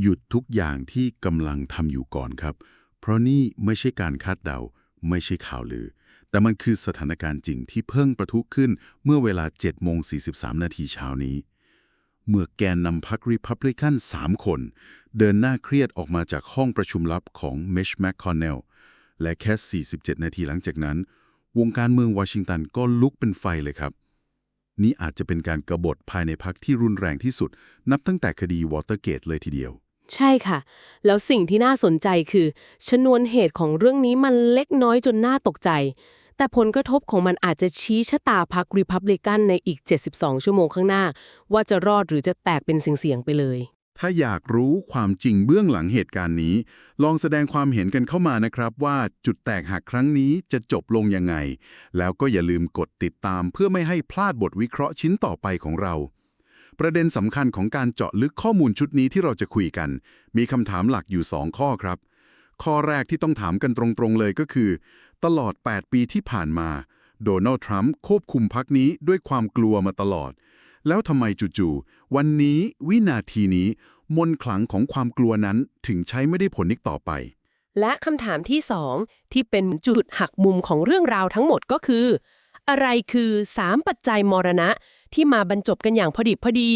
หยุดทุกอย่างที่กำลังทำอยู่ก่อนครับ เพราะนี่ไม่ใช่การคาดเดา ไม่ใช่ข่าวลือ แต่มันคือสถานการณ์จริงที่เพิ่งประทุขึ้นเมื่อเวลา7โมง43 นาทีเช้านี้ เมื่อแกนนำพรรครีพับลิกัน3คน เดินหน้าเครียดออกมาจากห้องประชุมลับของเมชแมคคอนเนลและแค่ 47 นาทีหลังจากนั้น วงการเมืองวอชิงตันก็ลุกเป็นไฟเลยครับนี่อาจจะเป็นการกรบฏภายในพรรคที่รุนแรงที่สุด นับตั้งแต่คดีวอเตอร์เกตเลยทีเดียว ใช่ค่ะ แล้วสิ่งที่น่าสนใจคือ ชนวนเหตุของเรื่องนี้มันเล็กน้อยจนน่าตกใจ แต่ผลกระทบของมันอาจจะชี้ชะตาพรรครีพับลิกันในอีก 72 ชั่วโมงข้างหน้า ว่าจะรอดหรือจะแตกเป็นเสียงๆไปเลย ถ้าอยากรู้ความจริงเบื้องหลังเหตุการณ์นี้ ลองแสดงความเห็นกันเข้ามานะครับว่าจุดแตกหักครั้งนี้จะจบลงยังไง แล้วก็อย่าลืมกดติดตามเพื่อไม่ให้พลาดบทวิเคราะห์ชิ้นต่อไปของเรา ประเด็นสำคัญของการเจาะลึกข้อมูลชุดนี้ที่เราจะคุยกัน มีคำถามหลักอยู่ 2 ข้อครับ ข้อแรกที่ต้องถามกันตรงๆเลยก็คือ ตลอด 8 ปีที่ผ่านมา โดนัลด์ทรัมป์ควบคุมพักนี้ด้วยความกลัวมาตลอด แล้วทำไมจู่ๆวันนี้วินาทีนี้ มนขลังของความกลัวนั้นถึงใช้ไม่ได้ผลอีกต่อไป และคำถามที่สองที่เป็นจุดหักมุมของเรื่องราวทั้งหมดก็คือ อะไรคือ 3 ปัจจัยมรณะ ที่มาบรรจบกันอย่างพอดิบพอดี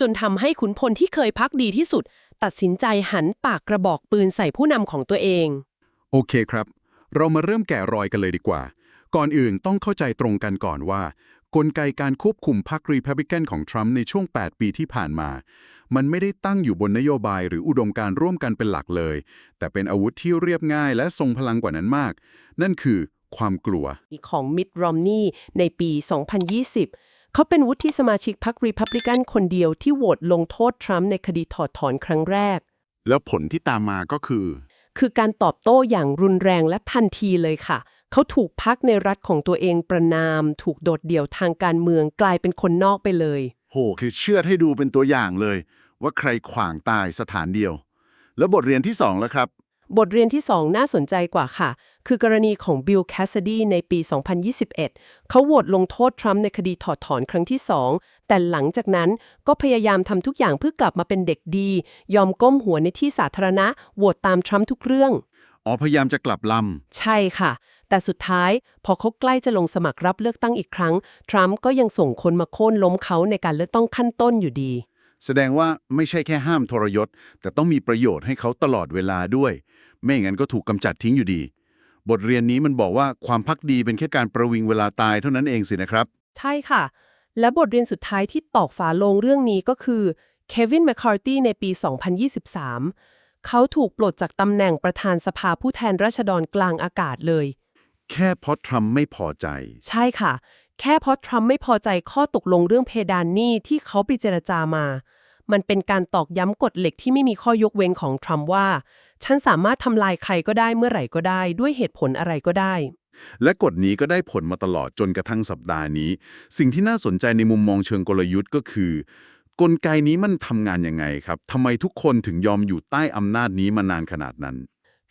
จนทำให้ขุนพลที่เคยพักดีที่สุด ตัดสินใจหันปากกระบอกปืนใส่ผู้นำของตัวเอง โอเคครับ เรามาเริ่มแกะรอยกันเลยดีกว่า ก่อนอื่นต้องเข้าใจตรงกันก่อนว่า กลไกการควบคุมพรรครีพับลิกันของทรัมป์ในช่วง 8 ปีที่ผ่านมา มันไม่ได้ตั้งอยู่บนนโยบายหรืออุดมการณ์ร่วมกันเป็นหลักเลย แต่เป็นอาวุธที่เรียบง่ายและทรงพลังกว่านั้นมาก นั่นคือความกลัว ของมิ t รอมนีย์ในปี 2020 เขาเป็นวุฒิสมาชิกพรรครีพับลิกันคนเดียวที่โหวตลงโทษทรัมป์ในคดีถอดถอนครั้งแรก แล้วผลที่ตามมาก็คือ คือการตอบโต้อย่างรุนแรงและทันทีเลยค่ะ เขาถูกพักในรัฐของตัวเองประนาม ถูกโดดเดี่ยวทางการเมืองกลายเป็นคนนอกไปเลย โห คือเชื่อดให้ดูเป็นตัวอย่างเลย ว่าใครขวางตายสถานเดียว แล้วบทเรียนที่สองแล้วครับ บทเรียนที่ 2 น่าสนใจกว่าค่ะ คือกรณีของบิลแคส i ดีในปี 2021 เขาโหวตลงโทษทรัมป์ในคดีถอดถอนครั้งที่ 2 แต่หลังจากนั้นก็พยายามทำทุกอย่างเพื่อกลับมาเป็นเด็กดี ยอมก้มหัวในที่สาธารณะโหวตตามทรัมป์ทุกเรื่อง อ๋อพยายามจะกลับลใช่ค่ะ แต่สุดท้ายพอเขาใกล้จะลงสมัครรับเลือกตั้งอีกครั้ง ทรัมป์ก็ยังส่งคนมาโค่นล้มเขาในการเลือกตั้งขั้นต้นอยู่ดีำแสดงว่าไม่ใช่แค่ห้ามทรยศ แต่ต้องมีประโยชน์ให้เขาตลอดเวลาด้วย ไม่งั้นก็ถูกกำจัดทิ้งอยู่ดี บทเรียนนี้มันบอกว่าความพักดีเป็นแค่การประวิงเวลาตายเท่านั้นเองสินะครับ ใช่ค่ะ และบทเรียนสุดท้ายที่ตอกฝาโลงเรื่องนี้ก็คือเควินแมคคาร์ตี้ในปี 2023 เขาถูกปลดจากตำแหน่งประธานสภาผู้แทนราษฎรกลางอากาศเลย แค่เพราะทรัมป์ไม่พอใจ ใช่ค่ะ แค่เพราะทรัมป์ไม่พอใจข้อตกลงเรื่องเพดานหนี้ที่เขาไปเจรจามา มันเป็นการตอกย้ำกฎเหล็กที่ไม่มีข้อยกเว้นของทรัมป์ว่า ฉันสามารถทำลายใครก็ได้เมื่อไหร่ก็ได้ ด้วยเหตุผลอะไรก็ได้ และกฎนี้ก็ได้ผลมาตลอดจนกระทั่งสัปดาห์นี้ สิ่งที่น่าสนใจในมุมมองเชิงกลยุทธ์ก็คือ กลไกนี้มันทำงานยังไงครับทำไมทุกคนถึงยอมอยู่ใต้อำนาจนี้มานานขนาดนั้น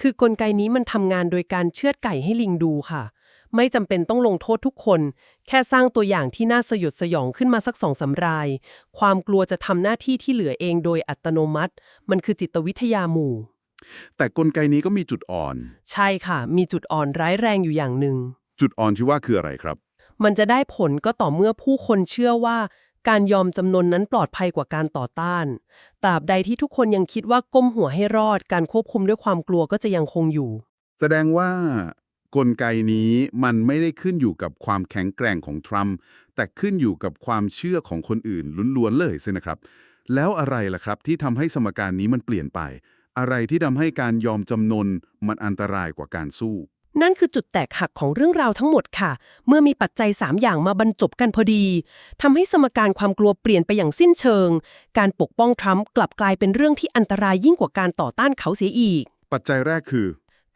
คือกลไกนี้มันทำงานโดยการเชือดไก่ให้ลิงดูค่ะ ไม่จำเป็นต้องลงโทษทุกคน แค่สร้างตัวอย่างที่น่าสยดสยองขึ้นมาสักสองสาราย ความกลัวจะทำหน้าที่ที่เหลือเองโดยอัตโนมัติ มันคือจิตวิทยาหมู่ แต่กลไกนี้ก็มีจุดอ่อน ใช่ค่ะ มีจุดอ่อนร้ายแรงอยู่อย่างหนึ่ง จุดอ่อนที่ว่าคืออะไรครับ มันจะได้ผลก็ต่อเมื่อผู้คนเชื่อว่า การยอมจำนนนั้นปลอดภัยกว่าการต่อต้าน ตราบใดที่ทุกคนยังคิดว่าก้มหัวให้รอด การควบคุมด้วยความกลัวก็จะยังคงอยู่ แสดงว่า กลไกนี้มันไม่ได้ขึ้นอยู่กับความแข็งแกร่งของทรัมป์แต่ขึ้นอยู่กับความเชื่อของคนอื่นล้วนๆเลยสินะครับ แล้วอะไรล่ะครับที่ทำให้สมการนี้มันเปลี่ยนไป อะไรที่ทำให้การยอมจำนนมันอันตรายกว่าการสู้ นั่นคือจุดแตกหักของเรื่องราวทั้งหมดค่ะ เมื่อมีปัจจัย 3 อย่างมาบรรจบกันพอดีทำให้สมการความกลัวเปลี่ยนไปอย่างสิ้นเชิง การปกป้องทรัมป์กลับกลายเป็นเรื่องที่อันตรายยิ่งกว่าการต่อต้านเขาเสียอีก ปัจจัยแรกคือ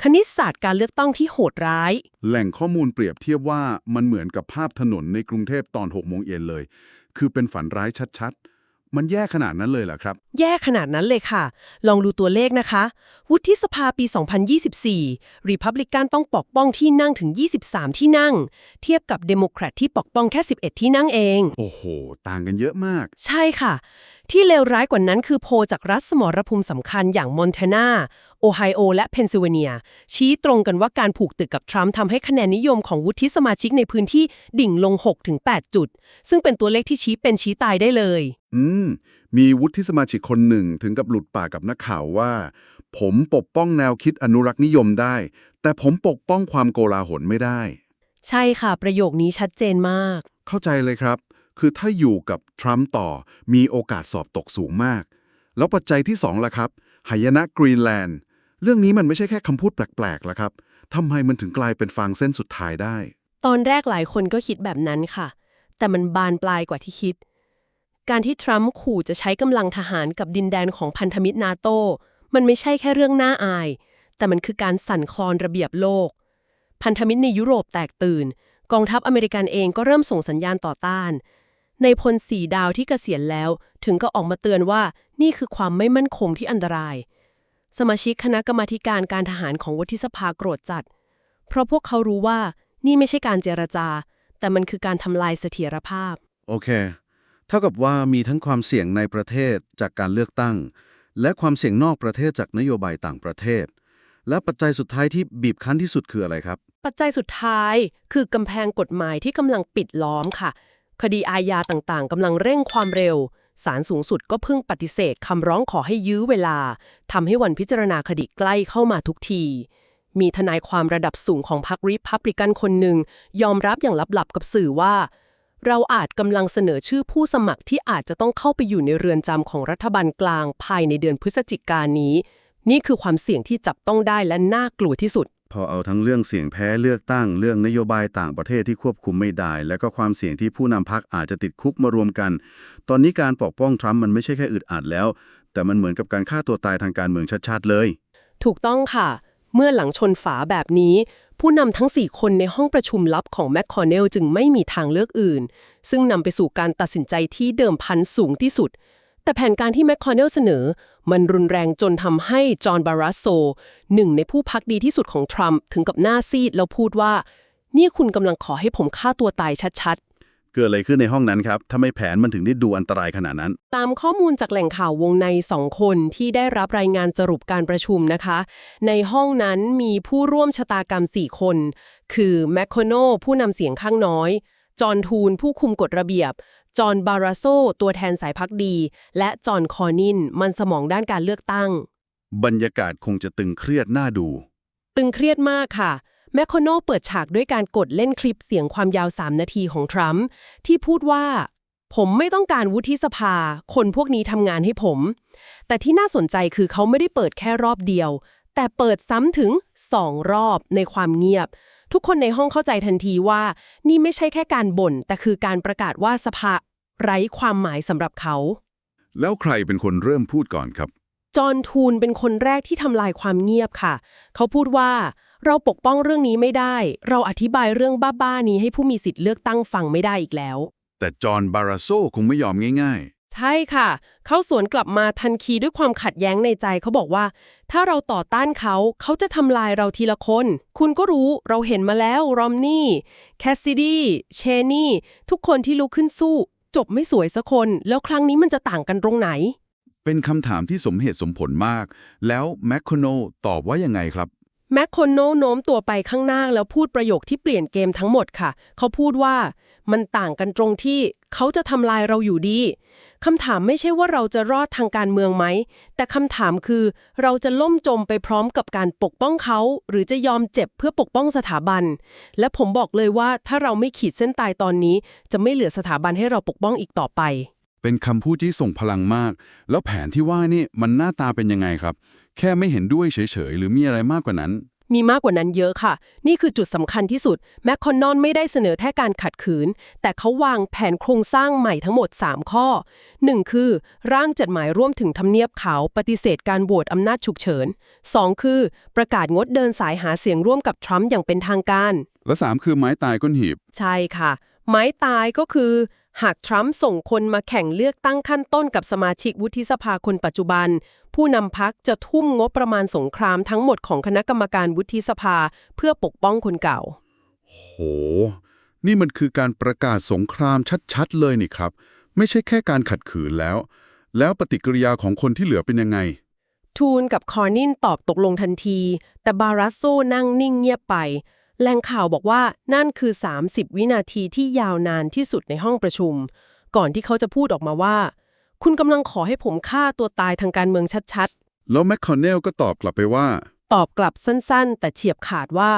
คณิตศาสตร์การเลือกตั้งที่โหดร้าย แหล่งข้อมูลเปรียบเทียบว่ามันเหมือนกับภาพถนนในกรุงเทพตอน6โมงเย็นเลย คือเป็นฝันร้ายชัดๆ มันแย่ขนาดนั้นเลยเหรอครับ แย่ขนาดนั้นเลยค่ะ ลองดูตัวเลขนะคะ วุฒิสภาปี 2024 รีพับลิกันต้องปกป้องที่นั่งถึง 23 ที่นั่ง เทียบกับเดโมแครตที่ปกป้องแค่ 11 ที่นั่งเอง โอ้โห ต่างกันเยอะมาก ใช่ค่ะที่เลวร้ายกว่านั้นคือโพลจากรัฐสมรภูมิสำคัญอย่างมอนแทนาโอไฮโอ และเพนซิลเวเนีย ชี้ตรงกันว่าการผูกตึกกับทรัมป์ทำให้คะแนนนิยมของวุฒิสมาชิกในพื้นที่ดิ่งลง 6-8 จุด ซึ่งเป็นตัวเลขที่ชี้เป็นชี้ตายได้เลย อืม มีวุฒิสมาชิกคนหนึ่งถึงกับหลุดปากกับนักข่าวว่า ผมปกป้องแนวคิดอนุรักษ์นิยมได้ แต่ผมปกป้องความโกลาหลไม่ได้ ใช่ค่ะ ประโยคนี้ชัดเจนมาก เข้าใจเลยครับ คือถ้าอยู่กับทรัมป์ต่อมีโอกาสสอบตกสูงมาก แล้วปัจจัยที่สองล่ะครับหายนะกรีนแลนด์เรื่องนี้มันไม่ใช่แค่คำพูดแปลกๆละครับทำไมมันถึงกลายเป็นฟางเส้นสุดท้ายได้ ตอนแรกหลายคนก็คิดแบบนั้นค่ะ แต่มันบานปลายกว่าที่คิด การที่ทรัมป์ขู่จะใช้กำลังทหารกับดินแดนของพันธมิตรนาโต มันไม่ใช่แค่เรื่องน่าอาย แต่มันคือการสั่นคลอนระเบียบโลก พันธมิตรในยุโรปแตกตื่น กองทัพอเมริกันเองก็เริ่มส่งสัญญาณต่อต้าน ในพลสีดาวที่เกษียณแล้ว ถึงก็ออกมาเตือนว่านี่คือความไม่มั่นคงที่อันตราย สมาชิกคณะกรรมาธิการการทหารของวุฒิสภาโกรธจัด เพราะพวกเขารู้ว่านี่ไม่ใช่การเจรจา แต่มันคือการทำลายเสถียรภาพ โอเค เท่ากับว่ามีทั้งความเสี่ยงในประเทศจากการเลือกตั้ง และความเสี่ยงนอกประเทศจากนโยบายต่างประเทศ และปัจจัยสุดท้ายที่บีบคั้นที่สุดคืออะไรครับ ปัจจัยสุดท้ายคือกำแพงกฎหมายที่กำลังปิดล้อมค่ะ คดีอาญาต่างๆกำลังเร่งความเร็วศาลสูงสุดก็เพิ่งปฏิเสธคำร้องขอให้ยื้อเวลาทำให้วันพิจารณาคดีใกล้เข้ามาทุกที มีทนายความระดับสูงของพรรคริพับลิกันคนหนึ่ง ยอมรับอย่างลับๆกับสื่อว่า เราอาจกำลังเสนอชื่อผู้สมัครที่อาจจะต้องเข้าไปอยู่ในเรือนจำของรัฐบาลกลางภายในเดือนพฤศจิกายนนี้ นี่คือความเสี่ยงที่จับต้องได้และน่ากลัวที่สุด พอเอาทั้งเรื่องเสี่ยงแพ้เลือกตั้งเรื่องนโยบายต่างประเทศที่ควบคุมไม่ได้ และก็ความเสี่ยงที่ผู้นำพรรคอาจจะติดคุกมารวมกัน ตอนนี้การปกป้องทรัมป์มันไม่ใช่แค่อึดอัดแล้ว แต่มันเหมือนกับการฆ่าตัวตายทางการเมืองชัดๆเลย ถูกต้องค่ะ เมื่อหลังชนฝาแบบนี้ ผู้นำทั้ง 4 คนในห้องประชุมลับของแมคคอนเนลจึงไม่มีทางเลือกอื่น ซึ่งนำไปสู่การตัดสินใจที่เดิมพันสูงที่สุด แต่แผนการที่แมคคอนเนลเสนอ มันรุนแรงจนทำให้จอห์นบารัสโซ หนึ่งในผู้พักดีที่สุดของทรัมป์ถึงกับหน้าซีดแล้วพูดว่า นี่คุณกำลังขอให้ผมฆ่าตัวตายชัดๆเกิดอะไรขึ้นในห้องนั้นครับทำไมแผนมันถึงได้ดูอันตรายขนาดนั้น ตามข้อมูลจากแหล่งข่าววงในสองคนที่ได้รับรายงานสรุปการประชุมนะคะ ในห้องนั้นมีผู้ร่วมชะตากรรม 4 คน คือแมคโคโนผู้นำเสียงข้างน้อย จอห์นทูนผู้คุมกฎระเบียบ จอห์นบาราโซตัวแทนสายพักดี และจอห์นคอร์นิน มันสมองด้านการเลือกตั้ง บรรยากาศคงจะตึงเครียดน่าดู ตึงเครียดมากค่ะ แมคโคโนเปิดฉากด้วยการกดเล่นคลิปเสียงความยาว 3 นาทีของทรัมป์ที่พูดว่า ผมไม่ต้องการวุฒิสภา คนพวกนี้ทำงานให้ผม แต่ที่น่าสนใจคือเขาไม่ได้เปิดแค่รอบเดียว แต่เปิดซ้ำถึง2รอบในความเงียบ ทุกคนในห้องเข้าใจทันทีว่า นี่ไม่ใช่แค่การบ่น แต่คือการประกาศว่าสภาไร้ความหมายสำหรับเขา แล้วใครเป็นคนเริ่มพูดก่อนครับ จอห์นทูนเป็นคนแรกที่ทำลายความเงียบค่ะ เขาพูดว่า เราปกป้องเรื่องนี้ไม่ได้ เราอธิบายเรื่องบ้าๆนี้ให้ผู้มีสิทธิ์เลือกตั้งฟังไม่ได้อีกแล้ว แต่จอห์นบาราโซคงไม่ยอมง่าย ใช่ค่ะ เขาสวนกลับมาทันทีด้วยความขัดแย้งในใจเขาบอกว่า ถ้าเราต่อต้านเขาเขาจะทำลายเราทีละคน คุณก็รู้เราเห็นมาแล้วรอมนี่แคสซิดีเชนี่ ทุกคนที่ลุกขึ้นสู้ จบไม่สวยสักคน แล้วครั้งนี้มันจะต่างกันตรงไหน เป็นคำถามที่สมเหตุสมผลมาก แล้วแมคโคโนตอบว่ายังไงครับ แมคโคโนโน้มตัวไปข้างหน้าแล้วพูดประโยคที่เปลี่ยนเกมทั้งหมดค่ะ เขาพูดว่ามันต่างกันตรงที่เขาจะทำลายเราอยู่ดีคำถามไม่ใช่ว่าเราจะรอดทางการเมืองไหม แต่คำถามคือ เราจะล่มจมไปพร้อมกับการปกป้องเขา หรือจะยอมเจ็บเพื่อปกป้องสถาบัน และผมบอกเลยว่าถ้าเราไม่ขีดเส้นตายตอนนี้ จะไม่เหลือสถาบันให้เราปกป้องอีกต่อไป เป็นคำพูดที่ส่งพลังมาก แล้วแผนที่ว่านี่มันหน้าตาเป็นยังไงครับ แค่ไม่เห็นด้วยเฉยๆ หรือมีอะไรมากกว่านั้น มีมากกว่านั้นเยอะค่ะ นี่คือจุดสำคัญที่สุด แมคคอนนอนไม่ได้เสนอแค่การขัดขืน แต่เขาวางแผนโครงสร้างใหม่ทั้งหมด 3 ข้อ 1. คือ ร่างจดหมายร่วมถึงทำเนียบขาวปฏิเสธการโหวตอำนาจฉุกเฉิน 2. คือ ประกาศงดเดินสายหาเสียงร่วมกับทรัมป์อย่างเป็นทางการ และสามคือไม้ตายก้นหีบ ใช่ค่ะ ไม้ตายก็คือ หากทรัมป์ส่งคนมาแข่งเลือกตั้งขั้นต้นกับสมาชิกวุฒิสภาคนปัจจุบัน ผู้นำพักจะทุ่มงบประมาณสงครามทั้งหมดของคณะกรรมการวุฒิสภาเพื่อปกป้องคนเก่า โห นี่มันคือการประกาศสงครามชัดๆ เลยนี่ครับ ไม่ใช่แค่การขัดขืนแล้ว แล้วปฏิกิริยาของคนที่เหลือเป็นยังไง ทูนกับคอร์นินตอบตกลงทันที แต่บารัสโซนั่งนิ่งเงียบไป แหล่งข่าวบอกว่านั่นคือ 30 วินาทีที่ยาวนานที่สุดในห้องประชุม ก่อนที่เขาจะพูดออกมาว่า คุณกำลังขอให้ผมฆ่าตัวตายทางการเมืองชัดแล้วแมคคอนเนลก็ตอบกลับไปว่าๆตอบกลับสั้นๆ แต่เฉียบขาดว่า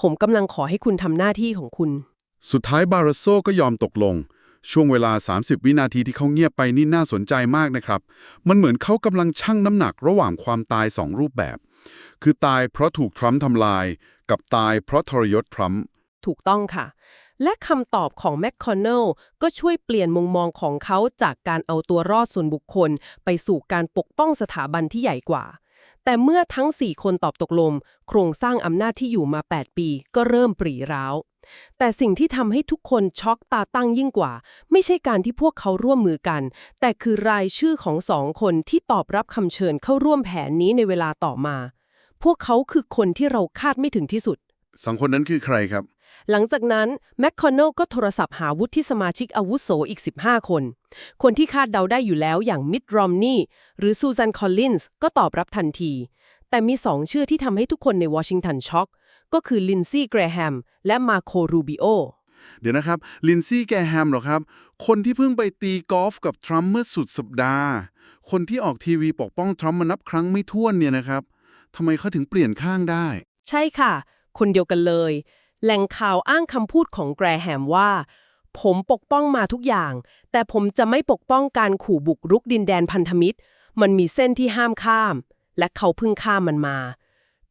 ผมกำลังขอให้คุณทำหน้าที่ของคุณ สุดท้ายบาราโซก็ยอมตกลง ช่วงเวลา 30 วินาทีที่เขาเงียบไปนี่น่าสนใจมากนะครับ มันเหมือนเขากำลังชั่งน้ำหนักระหว่างความตายสองรูปแบบ คือตายเพราะถูกทรัมป์ทำลาย กับตายเพราะทรยศทรัมป์ถูกต้องค่ะ และคำตอบของแมคคอนเนลก็ช่วยเปลี่ยนมุมมองของเขาจากการเอาตัวรอดส่วนบุคคล ไปสู่การปกป้องสถาบันที่ใหญ่กว่า แต่เมื่อทั้ง 4 คนตอบตกลง โครงสร้างอำนาจที่อยู่มา 8 ปี ก็เริ่มปรีร้าว แต่สิ่งที่ทำให้ทุกคนช็อกตาตั้งยิ่งกว่า ไม่ใช่การที่พวกเขาร่วมมือกัน แต่คือรายชื่อของสองคนที่ตอบรับคำเชิญเข้าร่วมแผนนี้ในเวลาต่อมา พวกเขาคือคนที่เราคาดไม่ถึงที่สุด สองคนนั้นคือใครครับ หลังจากนั้นแมคคอนเนลก็โทรศัพท์หาวุฒิสมาชิกอาวุโสอีก 15 คน คนที่คาดเดาได้อยู่แล้วอย่างมิดรอมนีหรือซูซานคอลลินส์ก็ตอบรับทันที แต่มีสองชื่อที่ทำให้ทุกคนในวอชิงตันช็อก ก็คือลินซี่แกรแฮมและมาโครูบิโอเดี๋ยวนะครับ ลินซี่แกแฮมเหรอครับ คนที่เพิ่งไปตีกอล์ฟกับทรัมป์เมื่อสุดสัปดาห์ คนที่ออกทีวีปกป้องทรัมป์มานับครั้งไม่ถ้วนเนี่ยนะครับ ทำไมเขาถึงเปลี่ยนข้างได้ ใช่ค่ะ คนเดียวกันเลย แหล่งข่าวอ้างคำพูดของแกรแฮมว่า ผมปกป้องมาทุกอย่าง แต่ผมจะไม่ปกป้องการขู่บุกรุกดินแดนพันธมิตร มันมีเส้นที่ห้ามข้าม และเขาเพิ่งข้ามมันมา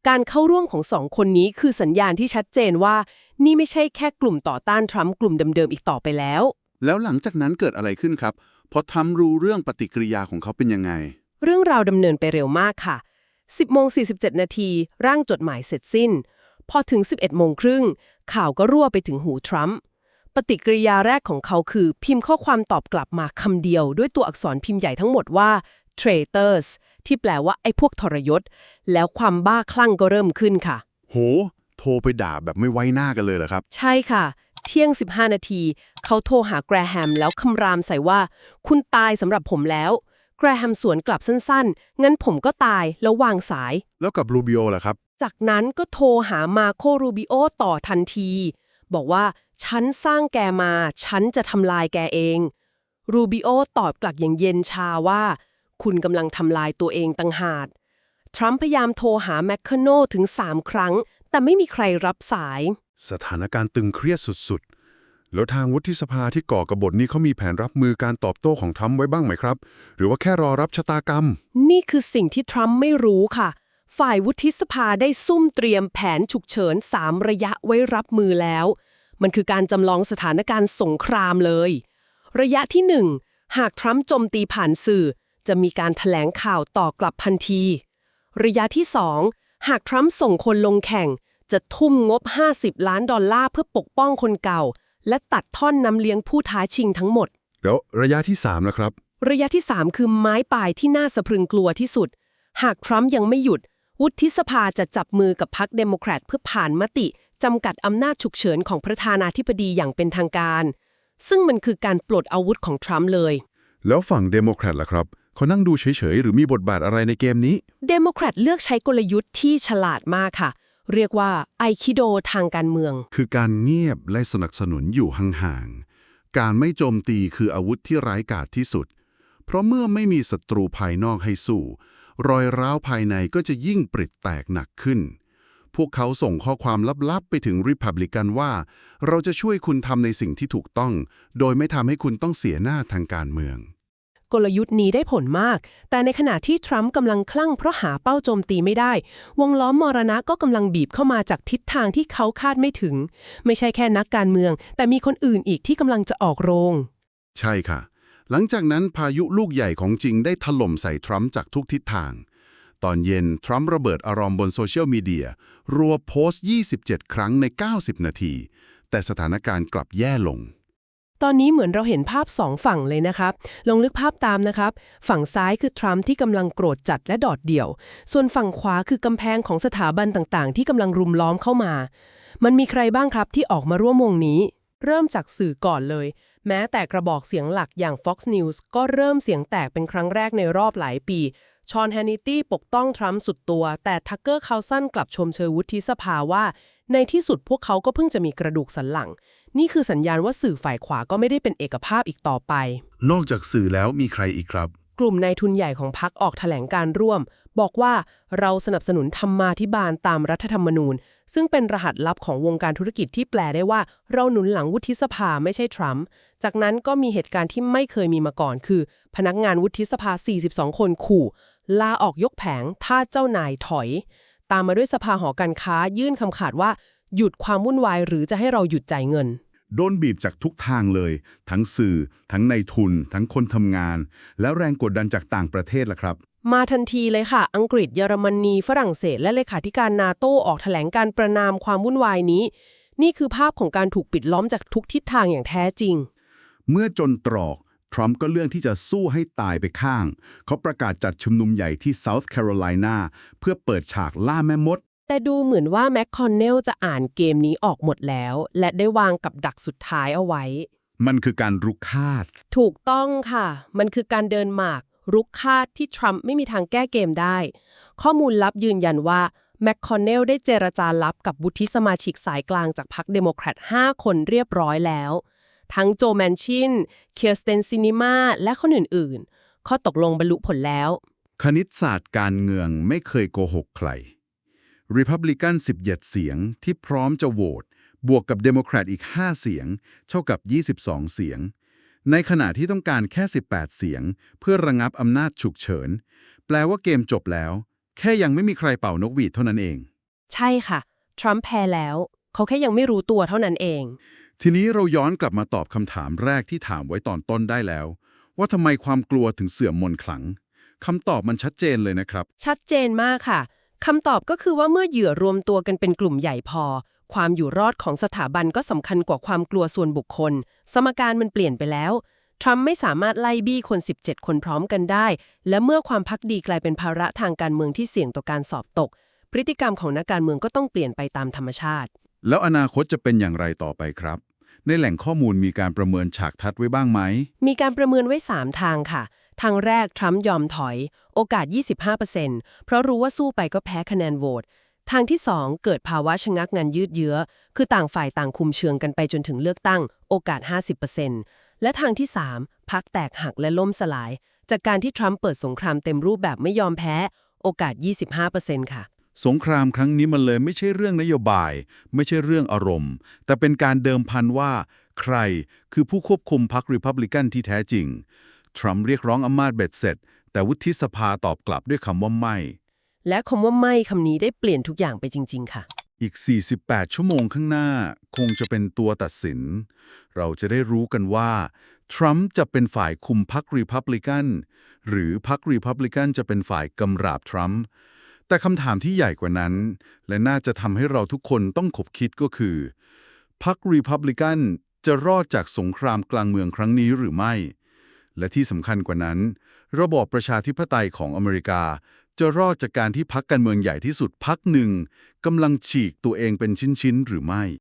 การเข้าร่วมของสองคนนี้คือสัญญาณที่ชัดเจนว่า นี่ไม่ใช่แค่กลุ่มต่อต้านทรัมป์กลุ่มเดิมๆอีกต่อไปแล้ว แล้วหลังจากนั้นเกิดอะไรขึ้นครับพอทำรู้เรื่องปฏิกิริยาของเขาเป็นยังไง เรื่องราวดำเนินไปเร็วมากค่ะ 10โมง47 นาทีร่างจดหมายเสร็จสิ้น พอถึง 11โมงครึ่งข่าวก็รั่วไปถึงหูทรัมป์ปฏิกิริยาแรกของเขาคือ พิมพ์ข้อความตอบกลับมาคำเดียว ด้วยตัวอักษรพิมพ์ใหญ่ทั้งหมดว่า traitors ที่แปลว่าไอ้พวกทรยศ แล้วความบ้าคลั่งก็เริ่มขึ้นค่ะ โห โทรไปด่าแบบไม่ไว้หน้ากันเลยเหรอครับ ใช่ค่ะ เที่ยง 15 นาที เขาโทรหาแกรแฮมแล้วคำรามใส่ว่า คุณตายสำหรับผมแล้ว แกรแฮมสวนกลับสั้นๆ งั้นผมก็ตายแล้ววางสาย แล้วกับรูบิโอล่ะครับ จากนั้นก็โทรหามาโครูบิโอต่อทันที บอกว่า ฉันสร้างแกมา ฉันจะทำลายแกเอง รูบิโอตอบกลับอย่างเย็นชาว่า คุณกำลังทำลายตัวเองต่างหากทรัมป์พยายามโทรหาแมคคโนถึง 3 ครั้ง แต่ไม่มีใครรับสาย สถานการณ์ตึงเครียดสุดๆ แล้วทางวุฒิสภาที่ก่อกบฏนี้เขามีแผนรับมือการตอบโต้ของทรัมป์ไว้บ้างไหมครับ หรือว่าแค่รอรับชะตากรรม นี่คือสิ่งที่ทรัมป์ไม่รู้ค่ะ ฝ่ายวุฒิสภาได้ซุ่มเตรียมแผนฉุกเฉิน 3 ระยะไว้รับมือแล้ว มันคือการจำลองสถานการณ์สงครามเลย ระยะที่ 1 หากทรัมป์โจมตีผ่านสื่อ จะมีการแถลงข่าวต่อกลับทันที ระยะที่ 2 หากทรัมป์ส่งคนลงแข่ง จะทุ่มงบ 50 ล้านดอลลาร์เพื่อปกป้องคนเก่า และตัดท่อนน้ำเลี้ยงผู้ท้าชิงทั้งหมด แล้วระยะที่ 3 นะครับ ระยะที่ 3 คือไม้ปลายที่น่าสะพรึงกลัวที่สุด หากทรัมป์ยังไม่หยุด วุฒิสภาจะจับมือกับพรรคเดโมแครตเพื่อผ่านมติจำกัดอำนาจฉุกเฉินของประธานาธิบดีอย่างเป็นทางการ ซึ่งมันคือการปลดอาวุธของทรัมป์เลย แล้วฝั่งเดโมแครตล่ะครับเขานั่งดูเฉยๆ หรือมีบทบาทอะไรในเกมนี้ เดโมแครตเลือกใช้กลยุทธ์ที่ฉลาดมากค่ะ เรียกว่าไอคิโดทางการเมือง คือการเงียบและสนับสนุนอยู่ห่างๆ การไม่โจมตีคืออาวุธที่ร้ายกาจที่สุด เพราะเมื่อไม่มีศัตรูภายนอกให้สู้ รอยร้าวภายในก็จะยิ่งปริดแตกหนักขึ้น พวกเขาส่งข้อความลับๆ ไปถึงริพับลิกันว่า เราจะช่วยคุณทำในสิ่งที่ถูกต้อง โดยไม่ทำให้คุณต้องเสียหน้าทางการเมือง กลยุทธ์นี้ได้ผลมาก แต่ในขณะที่ทรัมป์กำลังคลั่งเพราะหาเป้าโจมตีไม่ได้ วงล้อมมรณะก็กำลังบีบเข้ามาจากทิศทางที่เขาคาดไม่ถึง ไม่ใช่แค่นักการเมือง แต่มีคนอื่นอีกที่กำลังจะออกโรง ใช่ค่ะ หลังจากนั้นพายุลูกใหญ่ของจริงได้ถล่มใส่ทรัมป์จากทุกทิศทาง ตอนเย็นทรัมป์ระเบิดอารมณ์บนโซเชียลมีเดียรัวโพสต์ 27 ครั้งใน 90 นาที แต่สถานการณ์กลับแย่ลง ตอนนี้เหมือนเราเห็นภาพสองฝั่งเลยนะครับ ลองนึกภาพตามนะครับ ฝั่งซ้ายคือทรัมป์ที่กำลังโกรธจัดและดอดเดี่ยว ส่วนฝั่งขวาคือกำแพงของสถาบันต่างๆ ที่กำลังรุมล้อมเข้ามา มันมีใครบ้างครับที่ออกมาร่วมวงนี้ เริ่มจากสื่อก่อนเลย แม้แต่กระบอกเสียงหลักอย่าง Fox News ก็เริ่มเสียงแตกเป็นครั้งแรกในรอบหลายปีชอนแฮนนิตี้ปกป้องทรัมป์สุดตัว แต่ทักเกอร์คาลสันกลับชมเชยวุฒิสภาว่า ในที่สุดพวกเขาก็เพิ่งจะมีกระดูกสันหลัง นี่คือสัญญาณว่าสื่อฝ่ายขวาก็ไม่ได้เป็นเอกภาพอีกต่อไป นอกจากสื่อแล้วมีใครอีกครับ กลุ่มนายทุนใหญ่ของพรรคออกแถลงการร่วม บอกว่าเราสนับสนุนธรรมาธิบาลตามรัฐธรรมนูญ ซึ่งเป็นรหัสลับของวงการธุรกิจที่แปลได้ว่า เราหนุนหลังวุฒิสภาไม่ใช่ทรัมป์จากนั้นก็มีเหตุการณ์ที่ไม่เคยมีมาก่อน คือ พนักงานวุฒิสภา 42 คนขู่ลาออกยกแผงถ้าเจ้านายถอย ตามมาด้วยสภาหอการค้ายื่นคำขาดว่าหยุดความวุ่นวายหรือจะให้เราหยุดจ่ายเงิน โดนบีบจากทุกทางเลย ทั้งสื่อ ทั้งในทุน ทั้งคนทำงาน แล้วแรงกดดันจากต่างประเทศล่ะครับ มาทันทีเลยค่ะ อังกฤษเยอรมนีฝรั่งเศส และเลขาธิการนาโตออกแถลงการประนามความวุ่นวายนี้ นี่คือภาพของการถูกปิดล้อมจากทุกทิศทางอย่างแท้จริง เมื่อจนตรอก ทรัมป์ก็เลือกที่จะสู้ให้ตายไปข้าง เขาประกาศจัดชุมนุมใหญ่ที่ South Carolina เพื่อเปิดฉากล่าแม่มด แต่ดูเหมือนว่าแมคคอนเนลจะอ่านเกมนี้ออกหมดแล้ว และได้วางกับดักสุดท้ายเอาไว้ มันคือการรุกคาด ถูกต้องค่ะ มันคือการเดินหมาก รุกคาดที่ทรัมป์ไม่มีทางแก้เกมได้ ข้อมูลลับยืนยันว่าแมคคอนเนลได้เจรจาลับกับวุฒิสมาชิกสายกลางจากพรรคเดโมแครต5คนเรียบร้อยแล้ว ทั้งโจแมนชิน เคียร์สเตนซินิมาและคนอื่นๆ ข้อตกลงบรรลุผลแล้ว คณิตศาสตร์การเมืองไม่เคยโกหกใคร Republican 17 เสียงที่พร้อมจะโหวตบวกกับ Democrat อีก 5 เสียง เท่ากับ 22 เสียง ในขณะที่ต้องการแค่ 18 เสียง เพื่อระงับอำนาจฉุกเฉิน แปลว่าเกมจบแล้ว แค่ยังไม่มีใครเป่านกหวีดเท่านั้นเอง ใช่ค่ะ ทรัมป์แพ้แล้ว เขาแค่ยังไม่รู้ตัวเท่านั้นเอง ทีนี้เราย้อนกลับมาตอบคำถามแรกที่ถามไว้ตอนต้นได้แล้ว ว่าทำไมความกลัวถึงเสื่อมมนต์ขลังคำตอบมันชัดเจนเลยนะครับ ชัดเจนมากค่ะคำตอบก็คือว่าเมื่อเหยื่อรวมตัวกันเป็นกลุ่มใหญ่พอ ความอยู่รอดของสถาบันก็สำคัญกว่าความกลัวส่วนบุคคล สมการมันเปลี่ยนไปแล้วทรัมป์ไม่สามารถไล่บี้คน 17 คนพร้อมกันได้ และเมื่อความพักดีกลายเป็นภาระทางการเมืองที่เสี่ยงต่อการสอบตก พฤติกรรมของนักการเมืองก็ต้องเปลี่ยนไปตามธรรมชาติ แล้วอนาคตจะเป็นอย่างไรต่อไปครับ ในแหล่งข้อมูลมีการประเมินฉากทัดไว้บ้างไหม มีการประเมินไว้ 3 ทางค่ะ ทางแรก ทรัมป์ยอมถอย โอกาส 25%เพราะรู้ว่าสู้ไปก็แพ้คะแนนโหวตทางที่ 2 เกิดภาวะชะงักงันยืดเยื้อ คือต่างฝ่ายต่างคุมเชิงกันไปจนถึงเลือกตั้ง โอกาส 50%และทางที่ 3พักแตกหักและล่มสลาย จากการที่ทรัมป์เปิดสงครามเต็มรูปแบบไม่ยอมแพ้ โอกาส 25%ค่ะ สงครามครั้งนี้มันเลยไม่ใช่เรื่องนโยบาย ไม่ใช่เรื่องอารมณ์ แต่เป็นการเดิมพันว่า ใครคือผู้ควบคุมพรรคริพับลิกันที่แท้จริง ทรัมป์เรียกร้องอำนาจเบ็ดเสร็จ แต่วุฒิสภาตอบกลับด้วยคำว่าไม่ และคำว่าไม่คำนี้ได้เปลี่ยนทุกอย่างไปจริง ๆ ค่ะ อีก 48 ชั่วโมงข้างหน้า คงจะเป็นตัวตัดสิน เราจะได้รู้กันว่าทรัมป์จะเป็นฝ่ายคุมพรรครีพับลิกันหรือพรรครีพับลิกันจะเป็นฝ่ายกำราบทรัมป์ แต่คำถามที่ใหญ่กว่านั้น และน่าจะทำให้เราทุกคนต้องขบคิดก็คือพรรครีพับลิกันจะรอดจากสงครามกลางเมืองครั้งนี้หรือไม่ และที่สำคัญกว่านั้น ระบอบประชาธิปไตยของอเมริกา จะรอดจากการที่พรรคการเมืองใหญ่ที่สุดพรรคหนึ่งกำลังฉีกตัวเองเป็นชิ้นๆหรือไม่